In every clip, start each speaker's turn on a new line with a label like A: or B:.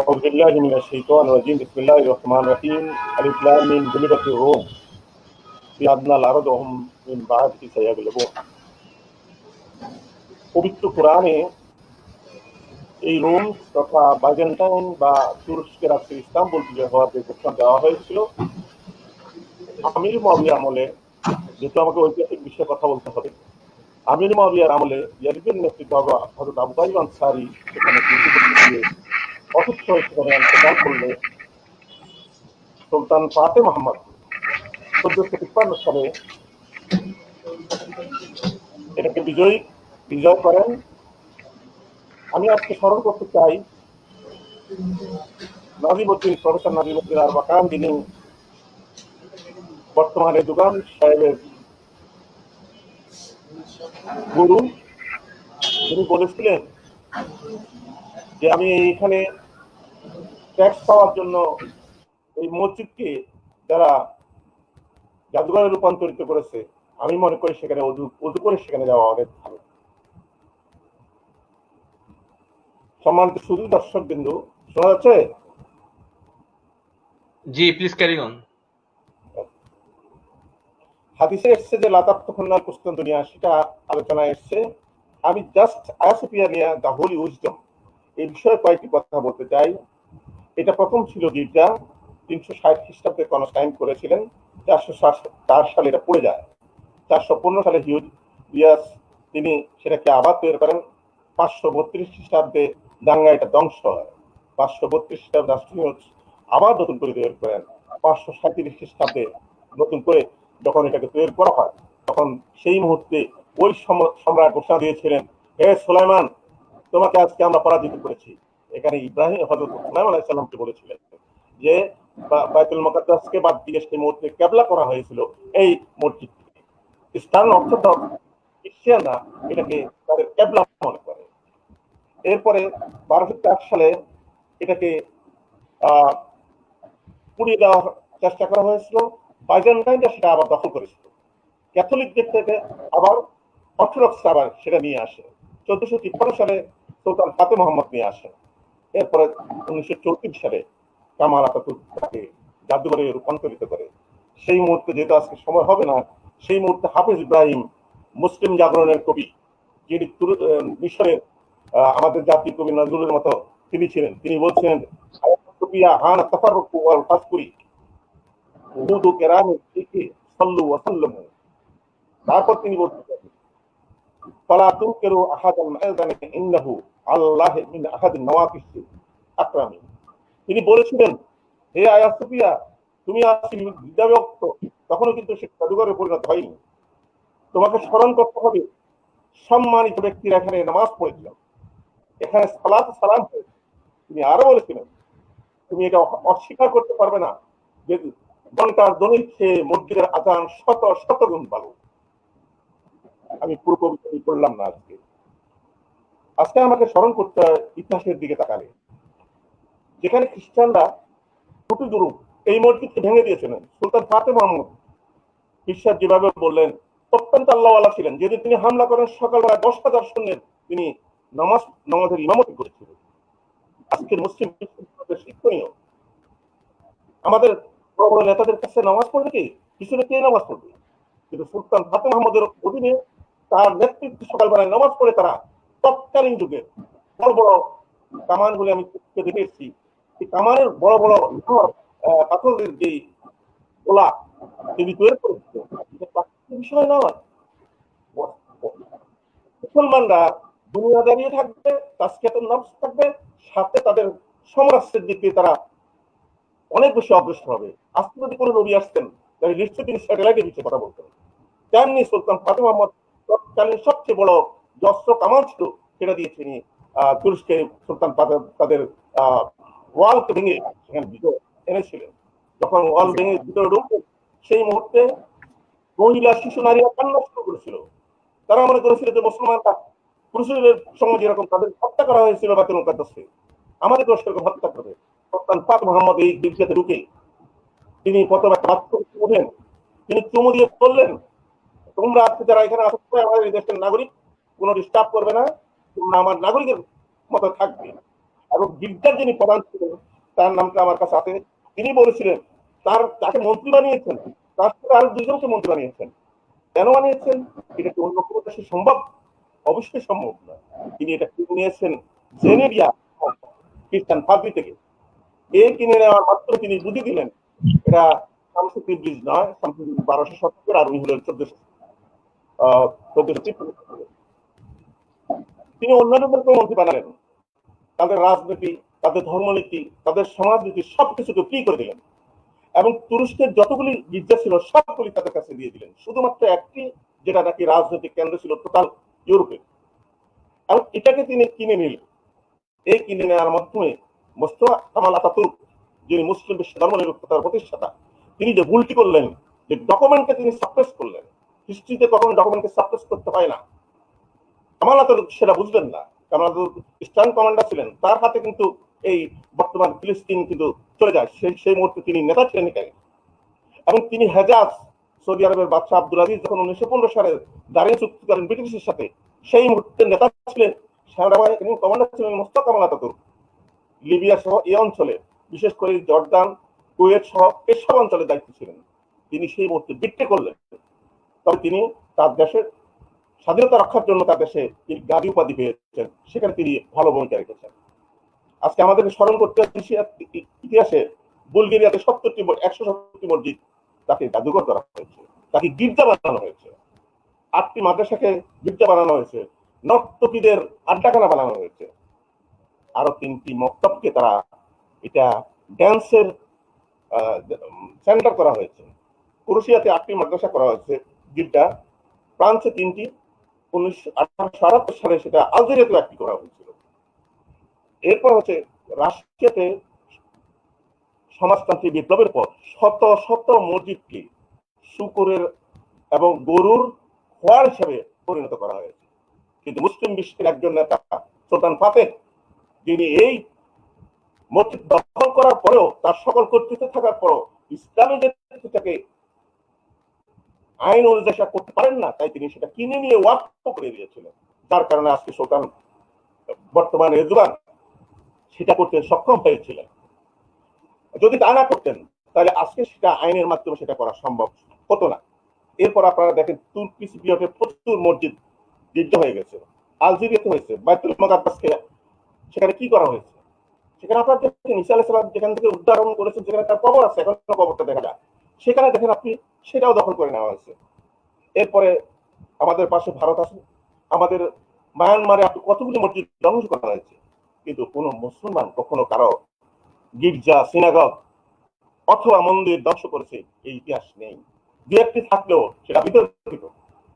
A: أعوذ بالله من الشيطان الرجيم بسم الله الرحمن الرحيم ألف لام ميم غلبت الروم في أدنى الأرض وهم من بعده سيغلبون পবিত্র কোরআনে এই রোম তথা বাইজেন্টাইন বা তুরস্কের রাষ্ট্র ইস্তাম্বুল বিজয় হওয়ার যে ঘোষণা দেওয়া হয়েছিল আমির মাবিয়া আমলে যেহেতু আমাকে ঐতিহাসিক বিষয়ে কথা বলতে হবে আমির মাবিয়ার আমলে ইয়ারিবের নেতৃত্ব হজরত আবু তাইব আনসারি সেখানে ডিউটি করতে গিয়ে অসুস্থ হয়ে করলে সুলতান ফাতে মোহাম্মদ চোদ্দশো তিপ্পান্ন সালে এটাকে বিজয়ী, বিজয় করেন। আমি আজকে স্মরণ করতে চাই, নাজিমুদ্দিন প্রফেসর নাজিমুদ্দিন আর বাকান যিনি বর্তমানে দুগান সাহেবের গুরু, তিনি বলেছিলেন যে আমি এইখানে ট্যাক্স পাওয়ার জন্য এই মসজিদকে যারা জাদুঘরে রূপান্তরিত করেছে আমি মনে করি সেখানে উদু করে সেখানে যাওয়া অনেক ভালো। সম্মানিত শুধু দর্শক বিন্দু শোনা যাচ্ছে?
B: জি প্লিজ ক্যারি অন
A: হাদিসে এসছে যে খন্নার পুস্তক দুনিয়া সেটা আলোচনায় এসছে। আমি জাস্ট আয়াসোপিয়া নিয়ে দ্য হোলি উইজডম এই বিষয়ে কয়েকটি কথা বলতে চাই। এটা প্রথম ছিল গির্জা তিনশো ষাট খ্রিস্টাব্দে কনস্টাইন করেছিলেন, চারশো চার সালে এটা পড়ে যায়। চারশো পনেরো সালে হিউজ ইয়াস তিনি সেটাকে আবার তৈরি করেন। পাঁচশো বত্রিশ খ্রিস্টাব্দে দাঙ্গা এটা ধ্বংস হয়। পাঁচশো বত্রিশ খ্রিস্টাব্দে আবার নতুন করে তৈরি করেন। পাঁচশো সাঁত্রিশ খ্রিস্টাব্দে নতুন করে যখন এটাকে তৈরি করা হয়, তখন সেই মুহূর্তে ওই সম্রাট ঘোষণা দিয়েছিলেন, হে সুলাইমান, তোমাকে আজকে আমরা পরাজিত করেছি। এখানে ইব্রাহিম হজরত বলেছিলেন যে বাইতুল মকাদ্দাসকে বাদ দিয়ে সেই মুহূর্তে ক্যাবলা করা হয়েছিল, এই মসজিদ ইসলাম এটাকে তাদের ক্যাবলা মনে করে। এরপরে বারোশো চার সালে এটাকে পুড়িয়ে দেওয়ার চেষ্টা করা হয়েছিল। বাইজেন্টাইনরা সেটা আবার দখল করেছিল। ক্যাথলিকদের থেকে আবার অর্থোডক্স আবার সেটা নিয়ে আসে। চোদ্দশো তিপ্পান্ন সালে সুলতান ফাতে মোহাম্মদ নিয়ে আসেন এরপরে উনিশশো চৌত্রিশ সালে কামাল আতাতুর তাকে জাদুঘরে রূপান্তরিত করে। সেই মুহূর্তে যেহেতু আজকে সময় হবে না, সেই মুহূর্তে হাফিজ ইব্রাহিম মুসলিম জাগরণের কবি, যিনি মিশরের আমাদের জাতীয় কবি নজরুলের মতো তিনি ছিলেন। তিনি বলছেন তারপর তিনি বলছেন ফালা তুনকিরু আহাদান ইন্নাহু আল্লাহ তিনি বলেছিলেন, হে আয়া সুফিয়া, তুমি আজ বিদ্যাব্যক্ত তখনও কিন্তু সে জাদুঘরে পরিণত হয়নি। তোমাকে স্মরণ করতে হবে, সম্মানিত ব্যক্তিরা এখানে নামাজ পড়েছিলাম এখানে সালাম হয়েছে। তিনি আরও বলেছিলেন, তুমি এটা অস্বীকার করতে পারবে না যে ঘণ্টার দনির চেয়ে মসজিদের আজান শত শত গুণ ভালো আমি পুরো কবিতা পড়লাম না আজকে। আজকে আমাকে স্মরণ করতে হয় ইতিহাসের দিকে তাকালে। যেখানে খ্রিস্টানরা দুরু এই মসজিদকে ভেঙে দিয়েছিলেন। সুলতান ফাতে মোহাম্মদ বিশ্বাস যেভাবে বললেন অত্যন্ত আল্লাহওয়ালা ছিলেন। যেদিন তিনি হামলা করেন, সকালবেলা দশ হাজার সৈন্যের তিনি নামাজ, নামাজের ইমামতি করেছিলেন। আজকের মুসলিম শিক্ষণীয়। আমাদের বড় বড় নেতাদের কাছে নামাজ পড়বে কি? পিছনে কে নামাজ পড়বে? কিন্তু সুলতান ফাতে মোহাম্মদের অধীনে তার নেতৃত্বে সকালবেলায় নামাজ পড়ে তারা তৎকালীন যুগে বড় বড় কামান কামানগুলি আমি দেখে এসেছি কামানের বড় বড় পাথরের যে গোলা তিনি তৈরি করেছিলেন বিষয় নয়। মুসলমানরা দুনিয়া দাঁড়িয়ে থাকবে তাস্কিয়াতের নফস থাকবে সাথে তাদের সমরাষ্ট্রের দিকে তারা অনেক বেশি অগ্রসর হবে। আজকে যদি কোনো নবী আসতেন, তাহলে নিশ্চয়ই তিনি স্যাটেলাইটের পিছিয়ে কথা বলতেন। তেমনি সুলতান ফাতে মোহাম্মদ তৎকালীন সবচেয়ে বড় যস্ত্র ছিল সেটা দিয়ে তিনি তুরস্কে সুলতান তাদের ওয়ালকে ভেঙে সেখানে বিজয় এনেছিলেন। যখন ওয়াল ভেঙে ভিতরে ঢুকবে সেই মুহূর্তে মহিলা শিশু নারীরা কান্না শুরু করেছিল। তারা মনে করেছিল যে মুসলমানরা পুরুষের সঙ্গে যেরকম তাদের হত্যা করা হয়েছিল বাতিল মুকাদ্দাসকে আমাদের সেরকম হত্যা করবে সুলতান ফাত মোহাম্মদ এই গির্জাতে ঢুকে তিনি প্রথমে উঠেন তিনি চুমু দিয়ে বললেন তোমরা আজকে যারা এখানে আসো আমাদের দেশের নাগরিক কোনো ডিস্টার্ব করবে না, তোমরা আমার নাগরিকের মতো থাকবে। এবং গির্জার যিনি প্রধান ছিলেন তার নামটা আমার কাছে আছে, তিনি বলেছিলেন, তার, তাকে মন্ত্রী বানিয়েছেন, তার সাথে আরও দুজনকে মন্ত্রী বানিয়েছেন। কেন বানিয়েছেন? এটা কি অন্য কোনো দেশে সম্ভব? অবশ্যই সম্ভব না তিনি এটা কিনে নিয়েছেন জেনেরিয়া খ্রিস্টান ফাবরি থেকে। এ কিনে নেওয়ার মাত্র তিনি বুঝে দিলেন, এটা শামসুদ্দিন ব্রিজ নয়, শামসুদ্দিন বারোশো শতকের আর উনি হলেন চোদ্দশো চোদ্দশো তিনি অন্যান্যদেরকে মন্ত্রী বানালেন। তাদের রাজনীতি, তাদের ধর্মনীতি, তাদের সমাজনীতি সবকিছুকে ফ্রি করে দিলেন। এবং তুরস্কের যতগুলি গির্জা ছিল, সবগুলি তাদের কাছে দিয়ে দিলেন। শুধুমাত্র একটি, যেটা নাকি রাজনৈতিক কেন্দ্র ছিল টোটাল ইউরোপে। এবং এটাকে তিনি কিনে নিলেন। এই কিনে নেওয়ার মাধ্যমে মোস্তফা কামাল আতাতুর্ক, যিনি মুসলিম বিশ্ব ধর্ম নিরক্ষতার প্রতিষ্ঠাতা, তিনি যে ভুলটি করলেন, যে ডকুমেন্টকে তিনি সাপ্রেস করলেন হিস্ট্রিতে কখনো ডকুমেন্টকে সাপ্রেস করতে হয় না কামাল আতাতুর্ক সেটা বুঝবেন না। কামাল আতাতুর্ক ইস্টার্ন কমান্ডার ছিলেন। তার হাতে কিন্তু এই বর্তমান ফিলিস্তিন কিন্তু চলে যায়। সেই সেই মুহূর্তে তিনি নেতা ছিলেন এখানে। এবং তিনি হেজাজ সৌদি আরবের বাদশাহ আব্দুল আজিজ যখন উনিশশো পনেরো সালে দাঁড়িয়ে চুক্তি করেন ব্রিটিশের সাথে, সেই মুহূর্তে নেতা ছিলেন সেনাবাহিনী কমান্ডার ছিলেন মোস্তফা কামাল আতাতুর্ক লিবিয়া সহ এই অঞ্চলে, বিশেষ করে জর্দান, কুয়েত সহ এসব অঞ্চলে দায়িত্ব ছিলেন। তিনি সেই মুহূর্তে বিক্রি করলেন। তবে তিনি তার দেশের স্বাধীনতা রক্ষার জন্য তার দেশে তিনি গাদি উপাধি পেয়েছেন। সেখানে তিনি ভালো ভূমিকা রেখেছেন। আজকে আমাদের স্মরণ করতে ইতিহাসে বুলগেরিয়াতে সত্তরটি একশো সত্তরটি মসজিদ তাকে জাদুঘর করা হয়েছে। তাকে গির্জা বানানো হয়েছে। আটটি মাদ্রাসাকে গির্জা বানানো হয়েছে। নর্তকীদের আড্ডাখানা বানানো হয়েছে। আরও তিনটি মক্তবকে তারা এটা ড্যান্সের সেন্টার করা হয়েছে। ক্রোশিয়াতে আটটি মাদ্রাসা করা হয়েছে। গির্জা, ফ্রান্সে তিনটি উনিশশো সালে সেটা আলজেরিয়াতেও একটি করা হয়েছিল। এরপর হচ্ছে রাশিয়াতে সমাজতান্ত্রিক বিপ্লবের পর শত শত মসজিদকে শুকুরের এবং গরুর খোয়ার হিসেবে পরিণত করা হয়েছে। কিন্তু মুসলিম বিশ্বের একজন নেতা সুলতান ফাতেহ, যিনি এই মসজিদ দখল করার পরেও তার সকল কর্তৃত্ব থাকার পরও ইসলামী নেতৃত্বটাকে আইন অনুযায়ী করতে পারেন না, তাই তিনি সেটা কিনে নিয়ে ওয়াক্ফ করে দিয়েছিলেন। যার কারণে আজকে সুলতান বর্তমানে এরদোগান সেটা করতে সক্ষম হয়েছিলেন। যদি তা না করতেন, তাহলে আজকে সেটা আইনের মাধ্যমে সেটা করা সম্ভব হতো না। এরপর আপনারা দেখেন তুর্কি সিরিয়াতে প্রচুর মসজিদ গির্জা হয়ে গেছে, আলজেরিয়াতে হয়েছে, বাইতুল মাকাদ্দাসকে সেখানে কি করা হয়েছে? সেখানে আপনারা দেখেন ঈসা আলাইহিস সালাম যেখান থেকে উদ্ধারণ করেছেন যেখানে তার কবর আছে, এখনও কবরটা দেখা যায়। সেখানে দেখেন আপনি, সেটাও দখল করে নেওয়া হয়েছে। এরপরে আমাদের পাশে ভারত আছে, আমাদের মায়ানমারে আপনি কতগুলি মসজিদ ধ্বংস করা হয়েছে? কিন্তু কোনো মুসলমান কখনো কারও গির্জা, সিনাগগ অথবা মন্দির ধ্বংস করেছে, এই ইতিহাস নেই। দু একটি থাকলেও সেটা বিতর্কিত,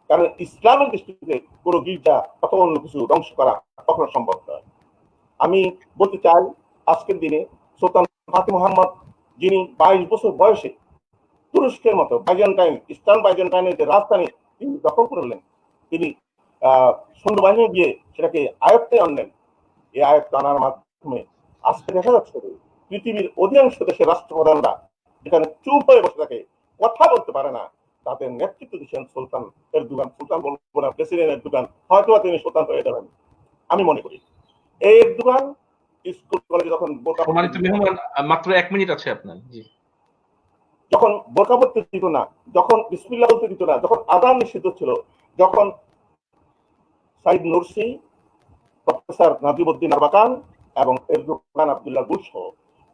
A: কারণ ইসলামের দৃষ্টিতে কোনো গির্জা অথবা অন্য কিছু ধ্বংস করা কখনো সম্ভব নয়। আমি বলতে চাই, আজকের দিনে সুলতান ফাতি মোহাম্মদ, যিনি বাইশ বছর বয়সে তুরস্কের মতো বাইজেন্টাইন ইস্টার্ন বাইজেন্টাইনের যে রাজধানী, তিনি দখল করলেন। তিনি সৈন্যবাহিনী দিয়ে সেটাকে আয়ত্তে আনলেন। এই আয়ত্ত আনার মাধ্যমে আজকে দেখা যাচ্ছে পৃথিবীর অধিকাংশ দেশের রাষ্ট্রপ্রধানরা যেখানে চুপ হয়ে বসে থাকে, কথা বলতে পারে না, তাদের নেতৃত্ব দিচ্ছেন সুলতান এরদোগান সুলতান বলব না প্রেসিডেন্ট এরদোগান হয়তো তিনি সুলতান হয়ে যাবেন, আমি মনে করি। এই এরদোগান স্কুল কলেজে যখন
B: মাত্র এক মিনিট আছে আপনার।
A: যখন বোরকা দিত না, যখন বিসমিল্লাহ বলতে দিত না, যখন আদান নিষিদ্ধ ছিল, যখন Said Nursi, professor Necmettin Erbakan এবং এরদোগান আব্দুল্লাহ গুল সহ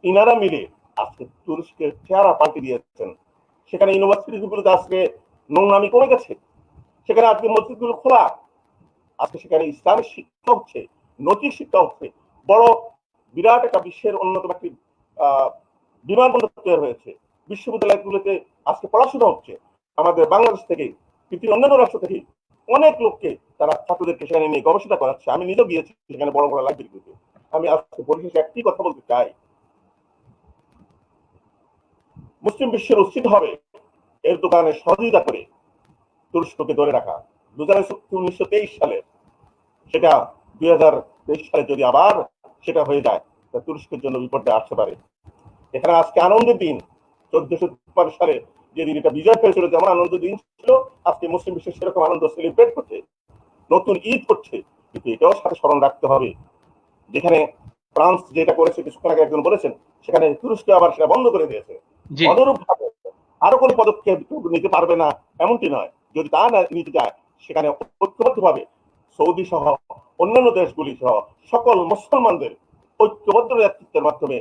A: ইনারা মিলে আজকে তুরস্কের চেহারা পাল্টে দিয়েছেন। সেখানে ইউনিভার্সিটিগুলোতে আজকে নোংরামি কমে গেছে। সেখানে আজকে মসজিদগুলো খোলা। আজকে সেখানে ইসলামিক শিক্ষা হচ্ছে, নৈতিক শিক্ষা হচ্ছে। বড়, বিরাট একটা বিশ্বের অন্যতম একটি বিমানবন্দর তৈরি হয়েছে। বিশ্ববিদ্যালয়গুলোতে আজকে পড়াশোনা হচ্ছে। আমাদের বাংলাদেশ থেকে পৃথিবীর অন্যান্য রাষ্ট্র থেকে অনেক লোককে তারা ছাত্রদেরকে সেখানে নিয়ে গবেষণা করাচ্ছে। আমি নিজেও গিয়েছি সেখানে বড় বড় লাইব্রেরিগুলোতে আমি আজকে পরিশেষে একটি কথা বলতে চাই। মুসলিম বিশ্বের উচিত হবে এর দোকানে সহযোগিতা করে তুরস্ককে ধরে রাখা। দু হাজার উনিশশো তেইশ সালে। সেটা দুই হাজার তেইশ সালে যদি আবার সেটা হয়ে যায়, তা তুরস্কের জন্য বিপদে আসতে পারে। এখানে আজকে আনন্দের দিন। চোদ্দশো তিপ্পান্ন সালে যেদিন এটা বিজয় হয়েছিল যেমন আনন্দ দিন ছিল আজকে মুসলিম বিশ্ব সেরকম আনন্দ সেলিব্রেট করছে নতুন ঈদ করছে কিন্তু এটাও সাথে স্মরণ রাখতে হবে। যেখানে ফ্রান্স যেটা করেছে কিছুক্ষণ আগে একজন বলেছেন সেখানে তুরস্ক আবার সেটা বন্ধ করে দিয়েছে। অনুরূপ ভাবে আরও কোন পদক্ষেপ নিতে পারবে না এমনটি নয়। যদি তা না নিতে যায় সেখানে ঐক্যবদ্ধ ভাবে সৌদি সহ অন্যান্য দেশগুলি সহ সকল মুসলমানদের ঐক্যবদ্ধ নেতৃত্বের মাধ্যমে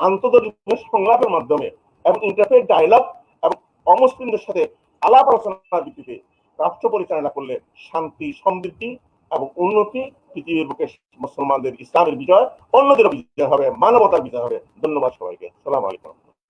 A: আন্তর্জাতিক সংলাপের মাধ্যমে এবং ইন্টারফেস ডায়লগ এবং অমুসলিমদের সাথে আলাপ আলোচনার ভিত্তিতে রাষ্ট্র পরিচালনা করলে শান্তি, সমৃদ্ধি এবং উন্নতি পৃথিবীর বুকে মুসলমানদের ইসলামের বিজয়, অন্যদের বিজয় হবে, মানবতার বিজয় হবে। ধন্যবাদ সবাইকে। সালাম আলাইকুম।